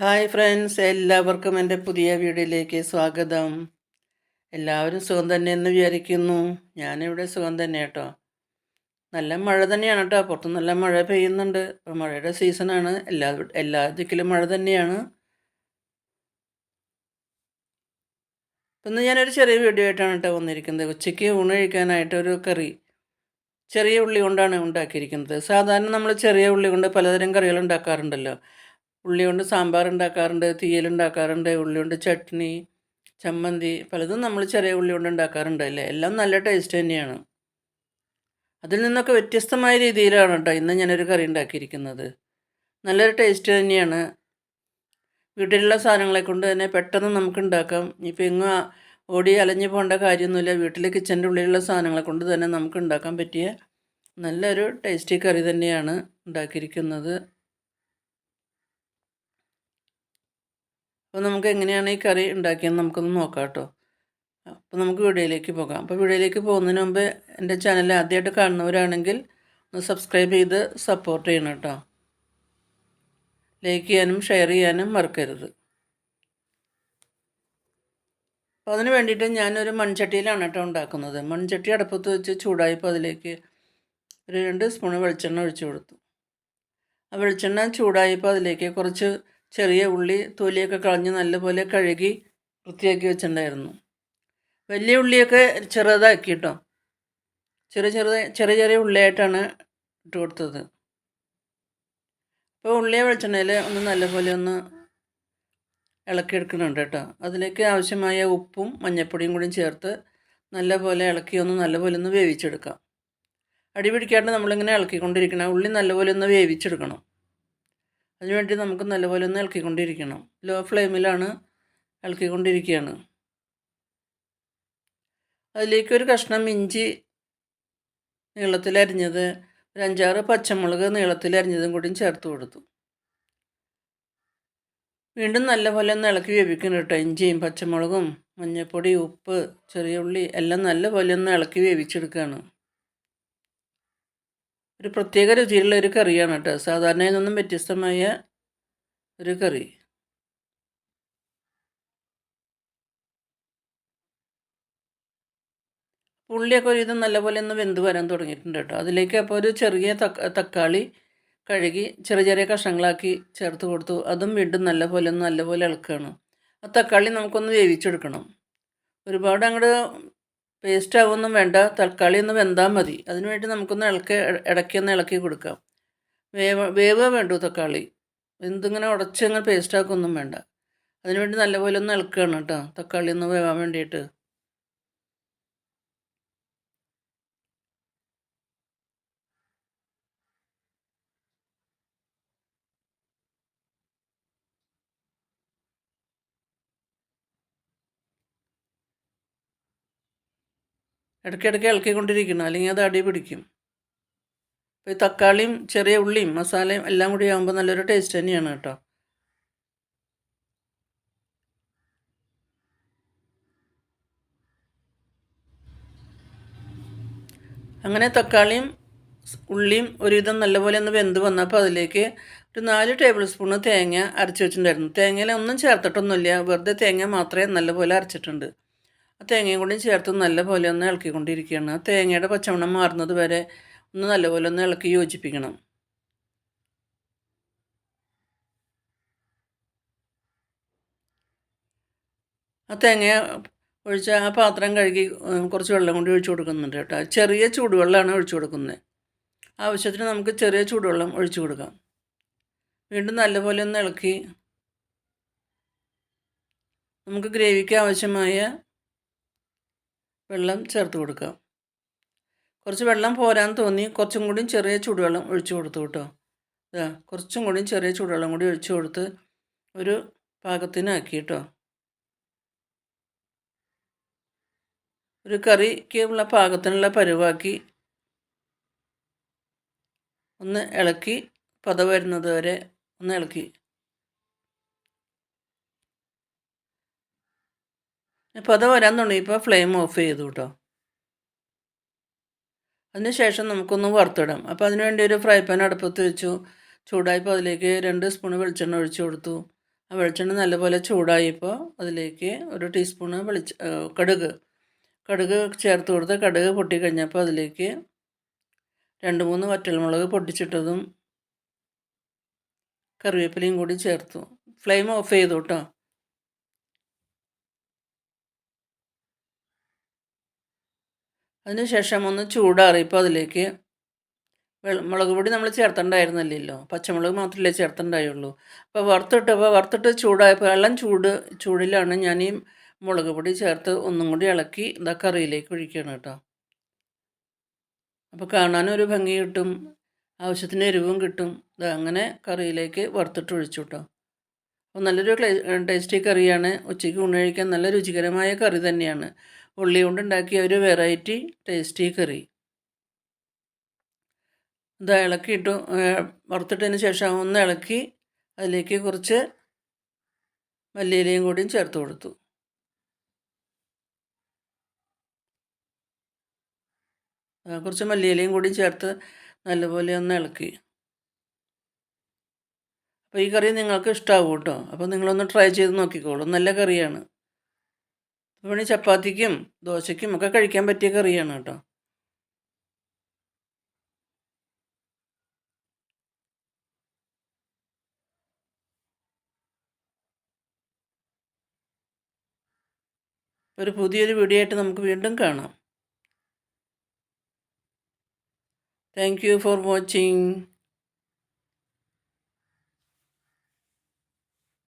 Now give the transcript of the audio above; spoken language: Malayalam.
ഹായ് ഫ്രണ്ട്സ് എല്ലാവർക്കും എന്റെ പുതിയ വീഡിയോയിലേക്ക് സ്വാഗതം. എല്ലാവരും സുഖം തന്നെ എന്ന് വിചാരിക്കുന്നു. ഞാനിവിടെ സുഖം തന്നെ കേട്ടോ. നല്ല മഴ തന്നെയാണ് കേട്ടോ. പുറത്ത് നല്ല മഴ പെയ്യുന്നുണ്ട്. അപ്പോൾ മഴയുടെ സീസണാണ് എല്ലാ എല്ലാ ദിക്കിലും മഴ തന്നെയാണ്. ഇന്ന് ഞാനൊരു ചെറിയ വീഡിയോ ആയിട്ടാണ് കേട്ടോ വന്നിരിക്കുന്നത്. ഉച്ചയ്ക്ക് ഊണ് കഴിക്കാനായിട്ട് ഒരു കറി ചെറിയ ഉള്ളി കൊണ്ടാണ് ഉണ്ടാക്കിയിരിക്കുന്നത്. സാധാരണ നമ്മൾ ചെറിയ ഉള്ളി കൊണ്ട് പലതരം കറികൾ ഉണ്ടാക്കാറുണ്ടല്ലോ. ഉള്ളി കൊണ്ട് സാമ്പാർ ഉണ്ടാക്കാറുണ്ട് തീയൽ ഉണ്ടാക്കാറുണ്ട് ഉള്ളി കൊണ്ട് ചട്നി ചമ്മന്തി പലതും നമ്മൾ ചെറിയ ഉള്ളി കൊണ്ട് ഉണ്ടാക്കാറുണ്ട് അല്ലേ? എല്ലാം നല്ല ടേസ്റ്റ് തന്നെയാണ്. അതിൽ നിന്നൊക്കെ വ്യത്യസ്തമായ രീതിയിലാണ് കേട്ടോ ഇന്ന് ഞാനൊരു കറി ഉണ്ടാക്കിയിരിക്കുന്നത്. നല്ലൊരു ടേസ്റ്റ് തന്നെയാണ്. വീട്ടിലുള്ള സാധനങ്ങളെ കൊണ്ട് തന്നെ പെട്ടെന്ന് നമുക്ക് ഉണ്ടാക്കാം. ഇപ്പം എങ്ങും ഓടി അലഞ്ഞു പോകേണ്ട കാര്യമൊന്നുമില്ല. വീട്ടിൽ കിച്ചന്റെ ഉള്ളിലുള്ള സാധനങ്ങളെ കൊണ്ട് തന്നെ നമുക്ക് ഉണ്ടാക്കാൻ പറ്റിയ നല്ലൊരു ടേസ്റ്റി കറി തന്നെയാണ് ഉണ്ടാക്കിയിരിക്കുന്നത്. അപ്പോൾ നമുക്ക് എങ്ങനെയാണ് ഈ കറി ഉണ്ടാക്കിയത് നമുക്കൊന്ന് നോക്കാം കേട്ടോ. അപ്പോൾ നമുക്ക് വീഡിയോയിലേക്ക് പോകാം. അപ്പോൾ വീഡിയോയിലേക്ക് പോകുന്നതിന് മുമ്പ് എന്റെ ചാനൽ ആദ്യമായിട്ട് കാണുന്നവരാണെങ്കിൽ ഒന്ന് സബ്സ്ക്രൈബ് ചെയ്ത് സപ്പോർട്ട് ചെയ്യണം കേട്ടോ. ലൈക്ക് ചെയ്യാനും ഷെയർ ചെയ്യാനും മറക്കരുത്. അപ്പോൾ അതിന് വേണ്ടിയിട്ട് ഞാനൊരു മൺചട്ടിയിലാണ് കേട്ടോ ഉണ്ടാക്കുന്നത്. മൺചട്ടി അടുപ്പത്ത് വെച്ച് ചൂടായപ്പോൾ അതിലേക്ക് ഒരു രണ്ട് സ്പൂൺ വെളിച്ചെണ്ണ ഒഴിച്ചു കൊടുത്തു. ആ വെളിച്ചെണ്ണ ചൂടായപ്പോൾ അതിലേക്ക് കുറച്ച് ചെറിയ ഉള്ളി തൊലിയൊക്കെ കളഞ്ഞ് നല്ലപോലെ കഴുകി വൃത്തിയാക്കി വെച്ചിട്ടുണ്ടായിരുന്നു. വലിയ ഉള്ളിയൊക്കെ ചെറുതാക്കി കേട്ടോ ചെറിയ ചെറുതായി ചെറിയ ചെറിയ ഉള്ളിയായിട്ടാണ് ഇട്ട് കൊടുത്തത്. അപ്പോൾ ഉള്ളിയെ വെളിച്ചെണ്ണയിൽ ഒന്ന് നല്ലപോലെ ഒന്ന് ഇളക്കി ഇളക്കിയെടുക്കുന്നുണ്ട് കേട്ടോ. അതിലേക്ക് ആവശ്യമായ ഉപ്പും മഞ്ഞൾപ്പൊടിയും കൂടി ചേർത്ത് നല്ലപോലെ ഇളക്കി ഒന്ന് നല്ലപോലെ ഒന്ന് വേവിച്ചെടുക്കാം. അടി പിടിക്കാണ്ട് നമ്മളിങ്ങനെ ഇളക്കിക്കൊണ്ടിരിക്കണം. ഉള്ളി നല്ലപോലെ ഒന്ന് വേവിച്ചെടുക്കണം. അതിനുവേണ്ടി നമുക്ക് നല്ലപോലെ ഒന്ന് ഇളക്കിക്കൊണ്ടിരിക്കണം. ലോ ഫ്ലെയിമിലാണ് ഇളക്കിക്കൊണ്ടിരിക്കുകയാണ് അതിലേക്ക് ഒരു കഷ്ണം ഇഞ്ചി നീളത്തിലരിഞ്ഞത് ഒരു അഞ്ചാറ് പച്ചമുളക് നീളത്തിലരിഞ്ഞതും കൂടിയും ചേർത്ത് കൊടുത്തു. വീണ്ടും നല്ലപോലെ ഒന്ന് ഇളക്കി വേവിക്കണം കേട്ടോ. ഇഞ്ചിയും പച്ചമുളകും മഞ്ഞൾപ്പൊടി ഉപ്പ് ചെറിയ ഉള്ളി എല്ലാം നല്ലപോലെ ഒന്ന് ഇളക്കി വേവിച്ചെടുക്കുകയാണ് ഒരു പ്രത്യേക രുചിയിലുള്ള ഒരു കറിയാണ് കേട്ടോ. സാധാരണയിൽ നിന്നും വ്യത്യസ്തമായ ഒരു കറി. ഉള്ളിയൊക്കെ ഒരു ഇത് നല്ലപോലെ ഒന്ന് വെന്ത് വരാൻ തുടങ്ങിയിട്ടുണ്ട് കേട്ടോ. അതിലേക്ക് അപ്പോൾ ഒരു ചെറിയ തക്കാളി കഴുകി ചെറിയ ചെറിയ കഷ്ണങ്ങളാക്കി ചേർത്ത് കൊടുത്തു. അതും വീണ്ടും നല്ലപോലെ ഒന്ന് നല്ലപോലെ ഇളക്കുകയാണ്. ആ തക്കാളി നമുക്കൊന്ന് വേവിച്ചെടുക്കണം. ഒരുപാട് അങ്ങോട്ട് പേസ്റ്റ് ആവൊന്നും വേണ്ട തക്കാളി ഒന്ന് വെന്താൽ മതി. അതിനുവേണ്ടി നമുക്കൊന്ന് ഇളക്കി ഇടയ്ക്ക് ഒന്ന് ഇളക്കി കൊടുക്കാം. വേവ വേവ് വേണ്ടു തക്കാളി. എന്തിങ്ങനെ ഉടച്ചങ്ങനെ പേസ്റ്റ് ആക്കൊന്നും വേണ്ട. അതിനുവേണ്ടി നല്ലപോലെ ഒന്ന് ഇളക്കുകയാണ് കേട്ടോ. തക്കാളി ഒന്ന് വേവാൻ വേണ്ടിയിട്ട്. ഇടയ്ക്കിടയ്ക്ക് ഇളക്കിക്കൊണ്ടിരിക്കണം അല്ലെങ്കിൽ അത് അടി പിടിക്കും. അപ്പോൾ ഈ തക്കാളിയും ചെറിയ ഉള്ളിയും മസാലയും എല്ലാം കൂടി ആകുമ്പോൾ നല്ലൊരു ടേസ്റ്റ് തന്നെയാണ് കേട്ടോ. അങ്ങനെ തക്കാളിയും ഉള്ളിയും ഒരുവിധം നല്ലപോലെ ഒന്ന് വെന്ത് വന്നപ്പോൾ അതിലേക്ക് ഒരു നാല് ടേബിൾ സ്പൂണ് തേങ്ങ അരച്ച് വെച്ചിട്ടുണ്ടായിരുന്നു. തേങ്ങയിൽ ഒന്നും ചേർത്തിട്ടൊന്നുമില്ല. വെറുതെ തേങ്ങ മാത്രമേ നല്ലപോലെ അരച്ചിട്ടുണ്ട്. തേങ്ങയും കൂടി ചേർത്ത് നല്ലപോലെ ഒന്ന് ഇളക്കിക്കൊണ്ടിരിക്കുകയാണ്. തേങ്ങയുടെ പച്ചമണം മാറുന്നത് വരെ ഒന്ന് നല്ലപോലെ ഒന്ന് ഇളക്കി യോജിപ്പിക്കണം. ആ തേങ്ങ ഒഴിച്ച ആ പാത്രം കഴുകി കുറച്ച് വെള്ളം കൊണ്ട് ഒഴിച്ചു കൊടുക്കുന്നുണ്ട് കേട്ടോ. ചെറിയ ചൂടുവെള്ളമാണ് ഒഴിച്ചു കൊടുക്കുന്നത്. ആവശ്യത്തിന് നമുക്ക് ചെറിയ ചൂടുവെള്ളം ഒഴിച്ചു കൊടുക്കാം. വീണ്ടും നല്ലപോലെ ഒന്ന് ഇളക്കി. നമുക്ക് ഗ്രേവിക്ക് ആവശ്യമായ വെള്ളം ചേർത്ത് കൊടുക്കാം കുറച്ച് വെള്ളം പോരാന്ന് തോന്നി കുറച്ചും കൂടി ചെറിയ ചൂടുവെള്ളം ഒഴിച്ചു കൊടുത്തു കേട്ടോ. ഇതാ കുറച്ചും കൂടി ചെറിയ ചൂടുവെള്ളം കൂടി ഒഴിച്ചു കൊടുത്ത് ഒരു പാകത്തിനാക്കി കേട്ടോ. ഒരു കറിക്ക് ഉള്ള പാകത്തിനുള്ള പരുവാക്കി ഒന്ന് ഇളക്കി പത വരുന്നത് വരെ ഒന്ന് ഇളക്കി. പത വരാൻ തുടങ്ങിയപ്പോൾ ഫ്ലെയിം ഓഫ് ചെയ്തു കേട്ടോ അതിനുശേഷം നമുക്കൊന്ന് വറുത്തിടാം. അപ്പോൾ അതിനുവേണ്ടി ഒരു ഫ്രൈ പാൻ അടുപ്പത്ത് വെച്ചു. ചൂടായപ്പോൾ അതിലേക്ക് രണ്ട് സ്പൂൺ വെളിച്ചെണ്ണ ഒഴിച്ചു കൊടുത്തു. ആ വെളിച്ചെണ്ണ നല്ലപോലെ ചൂടായപ്പോൾ അതിലേക്ക് ഒരു ടീസ്പൂണ് വെളിച്ച കടുക്. കടുക് ചേർത്ത് കൊടുത്ത് കടുക് പൊട്ടിക്കഴിഞ്ഞപ്പോൾ അതിലേക്ക് രണ്ട് മൂന്ന് വറ്റൽമുളക് പൊട്ടിച്ചിട്ടതും കറിവേപ്പിലയും കൂടി ചേർത്തു. ഫ്ലെയിം ഓഫ് ചെയ്തു കേട്ടോ അതിനുശേഷം ഒന്ന് ചൂടാറിയപ്പോൾ അതിലേക്ക് മുളക് പൊടി നമ്മൾ ചേർത്തണ്ടായിരുന്നില്ലല്ലോ. പച്ചമുളക് മാത്രമല്ലേ ചേർത്തണ്ടായുള്ളൂ. അപ്പോൾ വറുത്തിട്ടപ്പോൾ വറുത്തിട്ട് ചൂടായപ്പോൾ എല്ലാം ചൂട് ചൂടിലാണ് ഞാൻ ഈ മുളക് പൊടി ചേർത്ത് ഒന്നും കൂടി ഇളക്കി ഇതാ കറിയിലേക്ക് ഒഴിക്കുകയാണ് കേട്ടോ. അപ്പോൾ കാണാനൊരു ഭംഗി കിട്ടും ആവശ്യത്തിന് എരിവും കിട്ടും. ഇത് അങ്ങനെ കറിയിലേക്ക് വറുത്തിട്ട് ഒഴിച്ചു കേട്ടോ. അപ്പോൾ നല്ലൊരു ടേസ്റ്റി കറിയാണ്. ഉച്ചയ്ക്ക് ഊണ് കഴിക്കാൻ നല്ല രുചികരമായ കറി തന്നെയാണ്. ഉള്ളി കൊണ്ടുണ്ടാക്കിയ ഒരു വെറൈറ്റി ടേസ്റ്റി കറി ഇത് ഇളക്കി ഇട്ടു വറുത്തിട്ടതിന് ശേഷം ഒന്ന് ഇളക്കി അതിലേക്ക് കുറച്ച് മല്ലിയിലയും കൂടിയും ചേർത്ത് കൊടുത്തു. കുറച്ച് മല്ലിയിലയും കൂടി ചേർത്ത് നല്ലപോലെ ഒന്ന് ഇളക്കി. അപ്പോൾ ഈ കറി നിങ്ങൾക്ക് ഇഷ്ടമാവും കേട്ടോ. അപ്പോൾ നിങ്ങളൊന്ന് ട്രൈ ചെയ്ത് നോക്കിക്കോളൂ. നല്ല കറിയാണ് ഇപ്പോൾ ചപ്പാത്തിക്കും ദോശയ്ക്കും ഒക്കെ കഴിക്കാൻ പറ്റിയ കറിയാണ് കേട്ടോ. ഒരു പുതിയൊരു വീഡിയോ ആയിട്ട് നമുക്ക് വീണ്ടും കാണാം. Thank you for watching